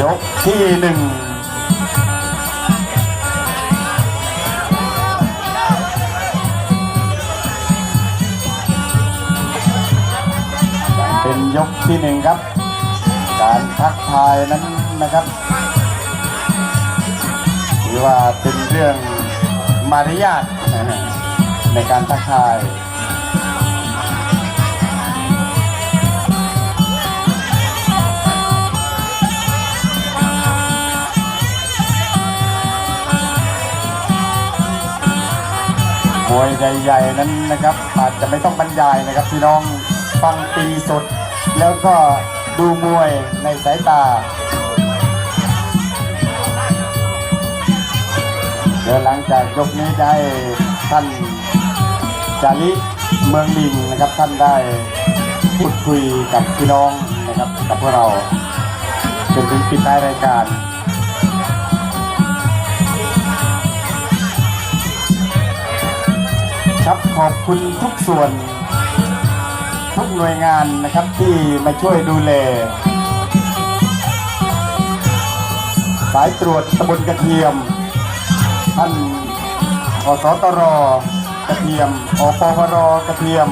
ยกที่หนึ่งเป็นยกที่หนึ่งครับ การทักทายนั้นนะครับถือว่าเป็นเรื่องมารยาทในการทักทาย มวยใหญ่ๆนั้นนะครับ อาจจะไม่ต้องบรรยายนะครับพี่น้องฟังปีสด แล้วก็ดูมวยในสายตาเดี๋ยวหลังจากยกนี้จะให้ท่านจาริเมืองลิงนะครับท่านได้พูดคุยกับพี่น้องนะครับกับพวกเราจนถึงปิดท้ายรายการ ครับขอบคุณทุกส่วน ทุกหน่วยงานนะครับที่มาช่วยดูแล สายตรวจตำบลกระเทียม ท่านอสตรกระเทียมอปวรกระเทียม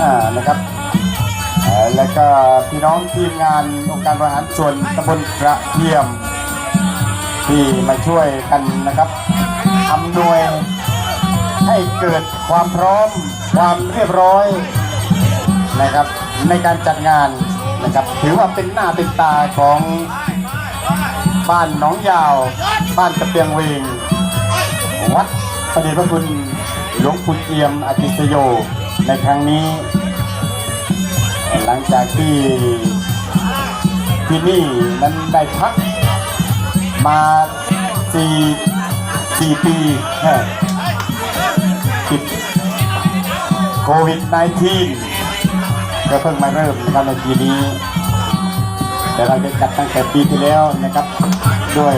อ่านะครับแล้วก็พี่น้องทีมงานองค์การบริหารส่วนตำบลกระเทียม ที่มาช่วยกันนะครับอำนวยให้เกิด ความพร้อมความเรียบร้อยนะครับในการจัดงานนะครับถือว่าเป็นหน้าเป็นตาของบ้านหนองยาว บ้านตะเปียงเวงวัดพระเดชพระคุณหลวงปู่เอี่ยมอติสโยในครั้งนี้ หลังจากที่ที่นี่นั้นได้พักมาสี่สี่ปีิดโควิด -19 ก็เพิ่งมาเริ่มนะครับในปีนี้ แต่เราจะจัดตั้งแต่ปีที่แล้วนะครับด้วย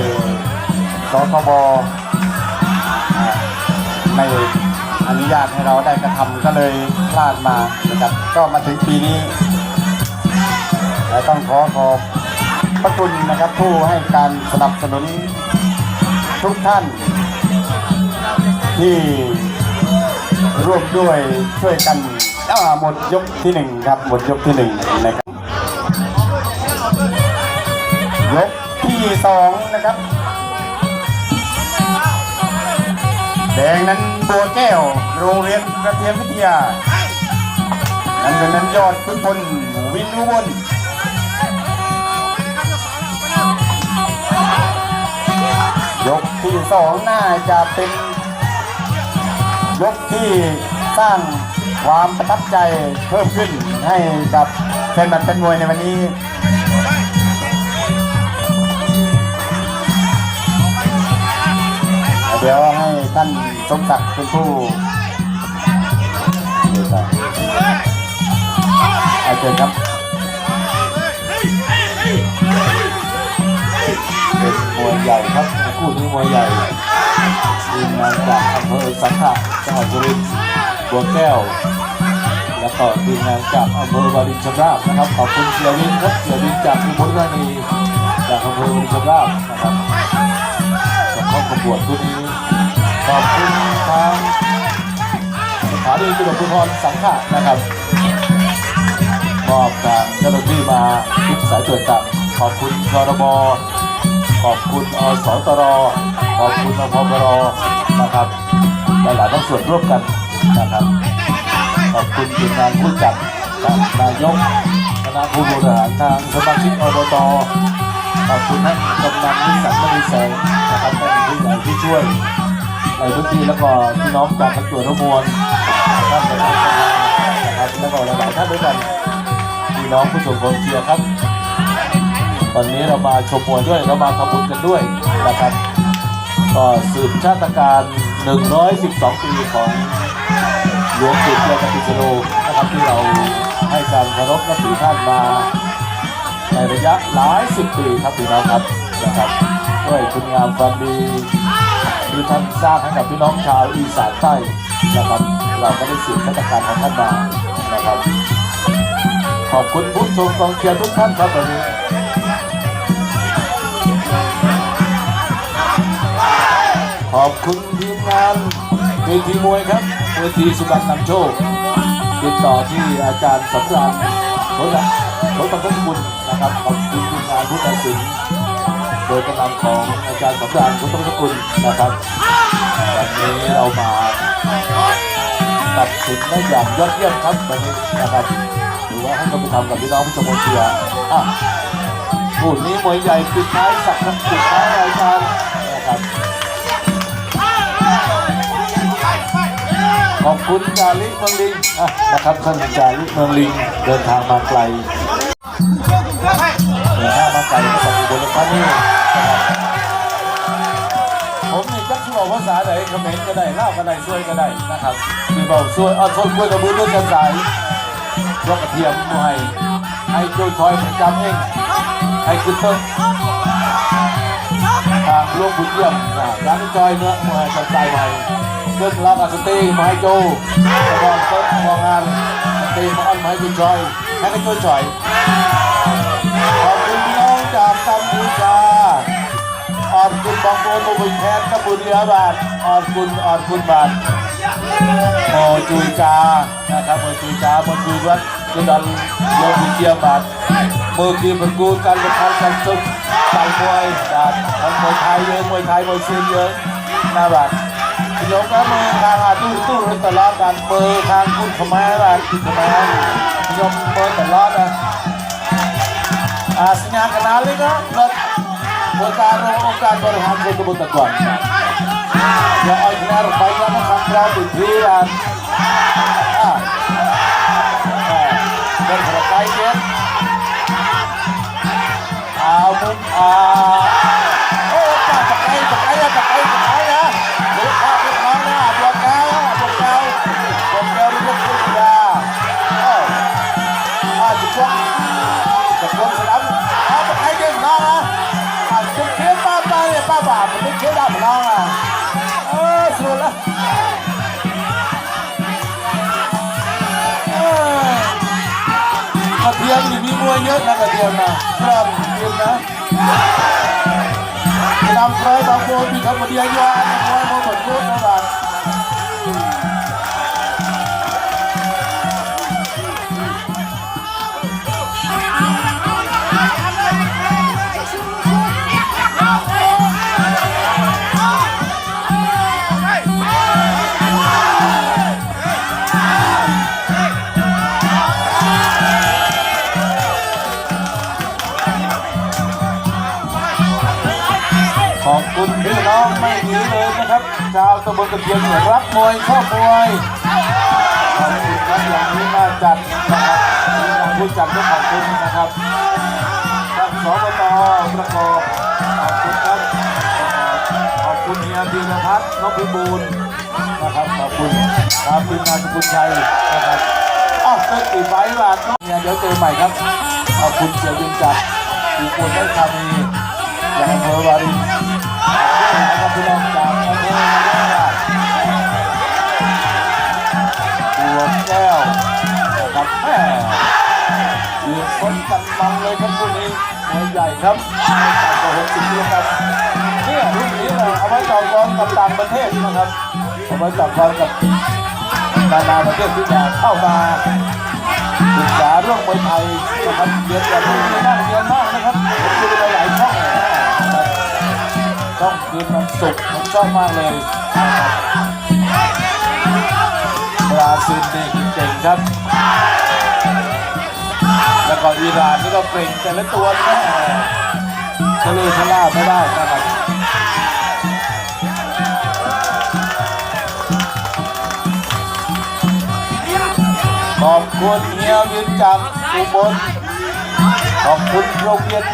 สคบไม่อนุญาตให้เราได้กระทำก็เลยพลาดมานะครับ ก็มาถึงปีนี้และต้องขอขอบพระคุณนะครับผู้ให้การสนับสนุนทุกท่านที่ ร่วมด้วยช่วยกันอ่าหมดยกที่หนึ่งครับหมดยกที่หนึ่งนะครับยกที่สองนะครับ แดงนั้นบัวแก้วโรงเรียนกระเทียมวิทยาน้ำเงินนั้นยอดพุทธพลวินอุบลยกที่สองน่าจะเป็น ยกที่สร้างความประทับใจเพิ่มขึ้นให้กับแฟนบัตรเป็นมวยในวันนี้เดี๋ยวให้ท่านสมศักดิ์เป็นผู้เอนเอาเชิญครับเป็นมวยใหญ่ครับคู่นี้มวยใหญ่ ทีมงานจากอำเภอสังขะจังหวัดสุรินทร์บัวแก้ว แล้วก็ทีมงานจากอำเภอวารินชำราบนะครับ ขอบคุณเสียวินครับเสียวินจากอุบลราชธานีจากอำเภอวารินชำราบนะครับส่งเข้าประกวดคู่นี้ขอบคุณทางสถานีตำรวจภูธรสังขะนะครับมอบทางเจ้าหน้าที่มาทุกสายตรวจจับขอบคุณกรบขอบคุณอสตร ขอบคุณอพบรนะครับหลายๆภาคส่วนร่วมกันนะครับ ขอบคุณทีมงานผู้จัดนายกคณะผู้บริหารทางสมาชิกอบตขอบคุณท่านกำนันนิสันมณีแสงนะครับท่านผู้ใหญ่ที่ช่วยในพื้นที่แล้วก็พี่น้องจากทั้งตัวทั้งมวลท่านประธานนะครับแล้วก็หลายๆท่านด้วยกันพี่น้องผู้ชมกองเชียร์ครับวันนี้เรามาชมมวยด้วยเรามาทำบุญกันด้วยนะครับ ก็สืบชาติการ 112 ปีของหลวงปู่เทียนปฏิสโลนะครับที่เราให้การเคารพนับถือท่านมาในระยะหลายสิบปีครับพี่น้องครับนะครับด้วยคุณงามความดีที่ท่านสร้างให้กับพี่น้องชาวอีสานใต้นะครับ เราก็ได้สืบชาติการของท่านมานะครับ ขอบคุณผู้ชมกองเชียร์ทุกท่านครับวันนี้ ขอบคุณทีมงานเวทีมวยครับเวทีสุบันนำโชคติดต่อที่อาจารย์สำราญรถรถบรรทุกบุญนะครับขอบคุณทีมงานผู้ตัดสินโดยกำลังของอาจารย์สำราญรถบรรทุกบุญนะครับวันนี้เรามาตัดสินได้อย่างยอดเยี่ยมครับวันนี้นะครับถือว่าให้ความเป็นธรรมกับพี่น้องผู้ชมเชียร์อะคู่นี้มวยใหญ่ปิดท้ายสักปิดท้ายรายการนะครับ ขอบคุณจาริเมืองลิงนะครับท่านจาริเมืองลิงเดินทางมาไกลเดินทางมาไกลจากอุบลราชธานีนะครับผมนี่จักที่บอกภาษาไหนเขมรก็ได้เล่าก็ได้ช่วยก็ได้นะครับที่บอกช่วยเอาทนกล้วยกับมือด้วยกันสายรกกระเทียมมวยให้โจยชอยประจำเองให้ขึ้นต้นทางหลวงบุญเยี่ยมนะร้านจอยเนื้อหม่ซึ่งเรากับสตรีมาให้โจแล้วก็เต้นม องงานสตรีมาอ้อนมาให้คุณจอยให้กันช่วยจ่อยขอบคุณพี่น้องจากกัมพูชาขอบคุณบางโอนมาบุญแทนกับบุญเรือบาทขอบคุณขอบคุณบาทโมจุยจานะครับโมจุยจาโมจุยวัดกุดันโลบิเจียบาทเมื่อกี้เป็นกูการประพันธ์กันสุดใส่มวยบาททั้งมวยไทยเยอะมวยไทยมวยซีนเยอะหน้าบาท พี่น้องก็มือทางอาตู้ตู้รถตลอดกันมือทางคุณขมาบ้านคุณขมาพี่น้อ เยอะนะกระเทียมนะครับกระเทียมนะนำใครบางโบมีคำว่าเดียวยาคอยบาหมดรุ่นนะบาท ชาวตำบลตะเพียนรักมวยชอบมวยขอบคุณครับอย่างนี้มาจัดนะครับมีงานผู้จัดก็ขอบคุณนะครับทานสบตประกอบขอบคุณครับขอบคุณเฮียธีรพัฒน์นพพิบูลนะครับขอบคุณครับทีมงานสกุลชัยนะครับอ้าวเป็นตีไฟบาทเนี่ยเดี๋ยวเจอใหม่ครับขอบคุณเสียยิงจัดอยู่บนได้คามีอย่างอำเภอวารินครับพี่น้อ ครับไม่ต่ำกว่าหกสิบกิโลกรัมเนี่ยรุ่นนี้นะเอาไว้ต่อกรกับต่างประเทศนะครับเอาไว้ต่อกรกับนานาประเทศที่จะเข้ามาศึกษาเรื่องมวยไทยนะครับเรียนแบบนี้น่าเรียนมากนะครับผมดูไปหลายช่องนะครับช่องคืนมันสุกผมชอบมากเลยบราซิลนี่เก่งครับ แล้วก็อิหร่านนี่ก็เก่งแต่ละตัวแม่ทะเลทะลาไม่ได้นะครับขอบคุณเฮียวินจากอุบลขอบคุณโรงเรียน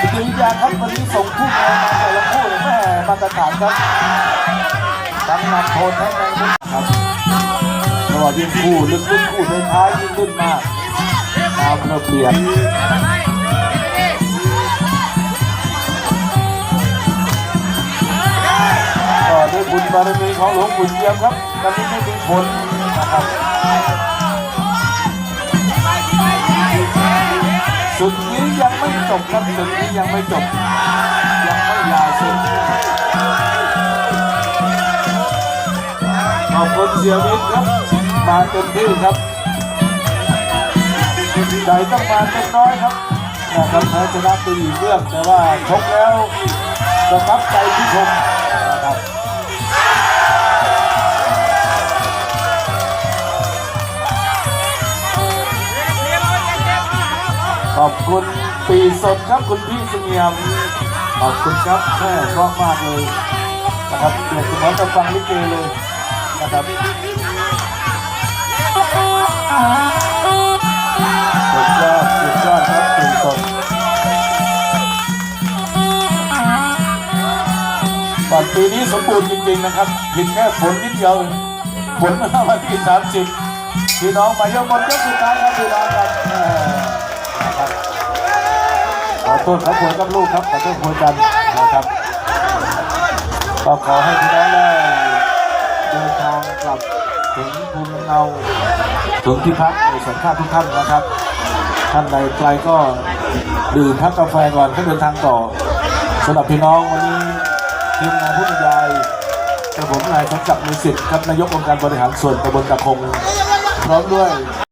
วิทยาครับวันนี้ส่งผู้มวยมาแต่ละคู่แม่มาตรฐานครับทั้งนำโทนทั้งแรงครับระหว่างยิ่งคู่ลึกลึกคู่ในท้ายยิ่งลึกมาก ตามระเบียบก็ด้วยบุญบารมีของหลวงปู่เยี่ยมครับตอนนี้ไม่มีผลนะครับศึกนี้ยังไม่จบครับศึกนี้ยังไม่จบ ยังไม่ลาศึกเสียวิทย์ครับมาเต็มที่ครับ ใจต้องมาเล็กน้อยครับนะครับแพ้ชนะตีเรื่องแต่ว่าชกแล้วประทับใจที่ชมนะครับขอบคุณปีสดครับคุณพี่เสงี่ยมขอบคุณครับแม่ชอบมากเลยนะครับเดี๋ยวคุณน้อจะฟังลิเกเลยนะครับ สุดยอดสุดยอดครับตื่นปัดปีนี้สมบูรณ์จริงๆนะครับผิดแค่ฝนนิดเดียวฝนมาวันที่ 30 พี่น้องมายกบนยกสุดท้ายครับพี่น้องครับแม่นขอโทษครับผมกับลูกครับขอโทษคุยกันนะครับก็ขอให้พี่น้องได้เดินทางกลับ ถึงภูมิเนาถึงที่พักในสัญชาติทุกท่านนะครับ ท่านใดไกลก็ดื่มพักกาแฟก่อนก็เดินทางต่อสำหรับพี่น้องวันนี้ทีมงานผู้บรรยายกระผมนายสมศักดิ์มีสิทธิ์ครับนายกองค์การบริหารส่วนตำบลตะคงพร้อมด้วย